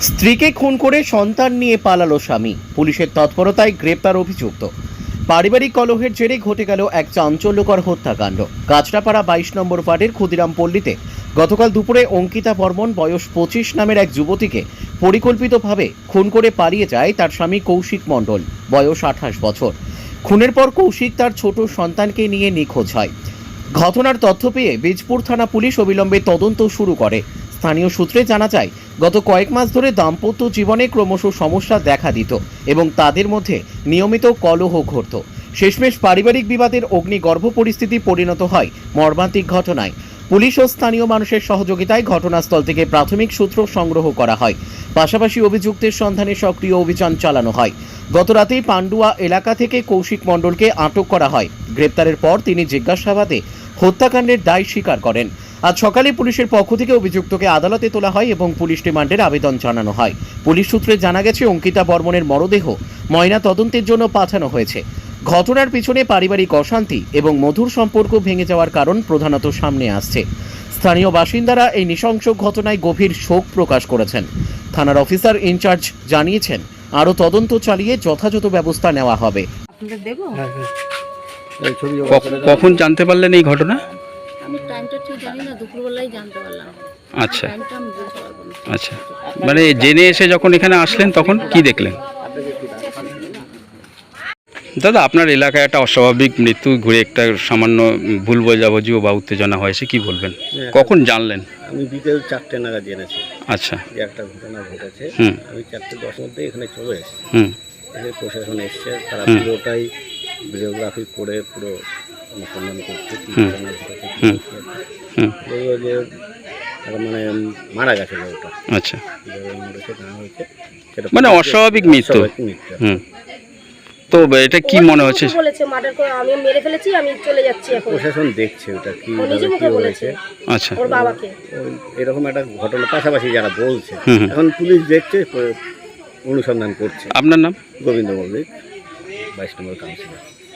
স্ত্রীকে খুন করে সন্তান নিয়ে পালালো স্বামী। পুলিশের তৎপরতায় গ্রেপ্তার অভিযুক্ত। পারিবারিক কলহের জেরে ঘটে গেল এক চাঞ্চল্যকর হত্যাকাণ্ড। কাঁচরাপাড়া বাইশ নম্বর ওয়ার্ডের ক্ষুদিরাম পল্লীতে গতকাল দুপুরে অঙ্কিতা বর্মন, বয়স পঁচিশ নামের এক যুবতীকে পরিকল্পিতভাবে খুন করে পালিয়ে যায় তার স্বামী কৌশিক মণ্ডল, বয়স আঠাশ বছর। খুনের পর কৌশিক তার ছোট সন্তানকে নিয়ে নিখোঁজ হয়। ঘটনার তথ্য পেয়ে বীজপুর থানা পুলিশ অবিলম্বে তদন্ত শুরু করে। স্থানীয় সূত্রে জানা যায়, গত কয়েক মাস ধরে দাম্পত্য জীবনে ক্রমশ সমস্যা দেখা দিত এবং তাদের মধ্যে নিয়মিত কলহ ঘটত। শেষমেশ পারিবারিক বিবাদের অগ্নিগর্ভ পরিস্থিতি পরিণত হয় মর্মান্তিক ঘটনায়। পুলিশ ও স্থানীয় মানুষের সহযোগিতায় ঘটনাস্থল থেকে প্রাথমিক সূত্র সংগ্রহ করা হয়। পাশাপাশি অভিযুক্তের সন্ধানে সক্রিয় অভিযান চালানো হয়। গত রাতেই পান্ডুয়া এলাকা থেকে কৌশিক মণ্ডলকে আটক করা হয়। গ্রেপ্তারের পর তিনি জিজ্ঞাসাবাদে হত্যাকাণ্ডের দায় স্বীকার করেন। আজ সকালে পুলিশের পক্ষ থেকে অভিযুক্তকে আদালতে তোলা হয় এবং পুলিশ রিমান্ডের আবেদন জানানো হয়। পুলিশ সূত্রে জানা গেছে অঙ্কিতা বর্মনের মরদেহ ময়না তদন্তের জন্য পাঠানো হয়েছে। ঘটনার পিছনে পারিবারিক অশান্তি এবং মধুর সম্পর্ক ভেঙে যাওয়ার কারণ প্রধানত সামনে আসছে। স্থানীয় বাসিন্দারা এই নৃশংস ঘটনায় গভীর শোক প্রকাশ করেছেন। থানার অফিসার ইনচার্জ জানিয়েছেন আরও তদন্ত চালিয়ে যথাযথ ব্যবস্থা নেওয়া হবে। হ্যাঁ হ্যাঁ। কখন জানতে পারলেন এই ঘটনা? টাইমটা ঠিক জানি না দুপুরবেলায় জানতে পারলাম। আচ্ছা। টাইমটা আমি বলতে পারব না। আচ্ছা। মানে জেনে এসে যখন এখানে আসলেন তখন কি দেখলেন? দাদা আপনার এলাকায় একটা অস্বাভাবিক মৃত্যু ঘুরে একটা সামান্য ভুল বোঝাবুঝি বা উত্তেজনা হয়েছে কি বলবেন? কখন জানলেন? আমি বিকেল চারটে নাগাদ জেনেছি। আচ্ছা। যে একটা ঘটনা ঘটেছে। হুম। আমি চারটে দশ মধ্যে এখানে চলে এসেছি। হুম। প্রশাসন এসছে তারা পুরোটাই ভিডিওগ্রাফি করে পুরো অনুসন্ধান করছে যে মানে মারা গেছে লোকটা আচ্ছা। মানে অস্বাভাবিক মৃত্যু। হুম। তো এটা কি মনে হচ্ছে? বলেছে মার্ডার করে আমি মেরে ফেলেছি আমি চলে যাচ্ছি এখন। প্রশাসন দেখছে ওটা কি ও নিজে মুখে বলেছে আচ্ছা। ওর বাবাকে। এরকম একটা ঘটনা পাশাপাশি যারা বলছে। এখন পুলিশ দেখছে অনুসন্ধান করছে। আপনার নাম? গোবিন্দ মল্লিক বাইশ নম্বর কাউন্সিলর।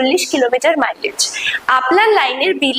চল্লিশ কিলোমিটার মাইলেজ আপনার লাইনের বিল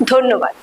ধন্যবাদ।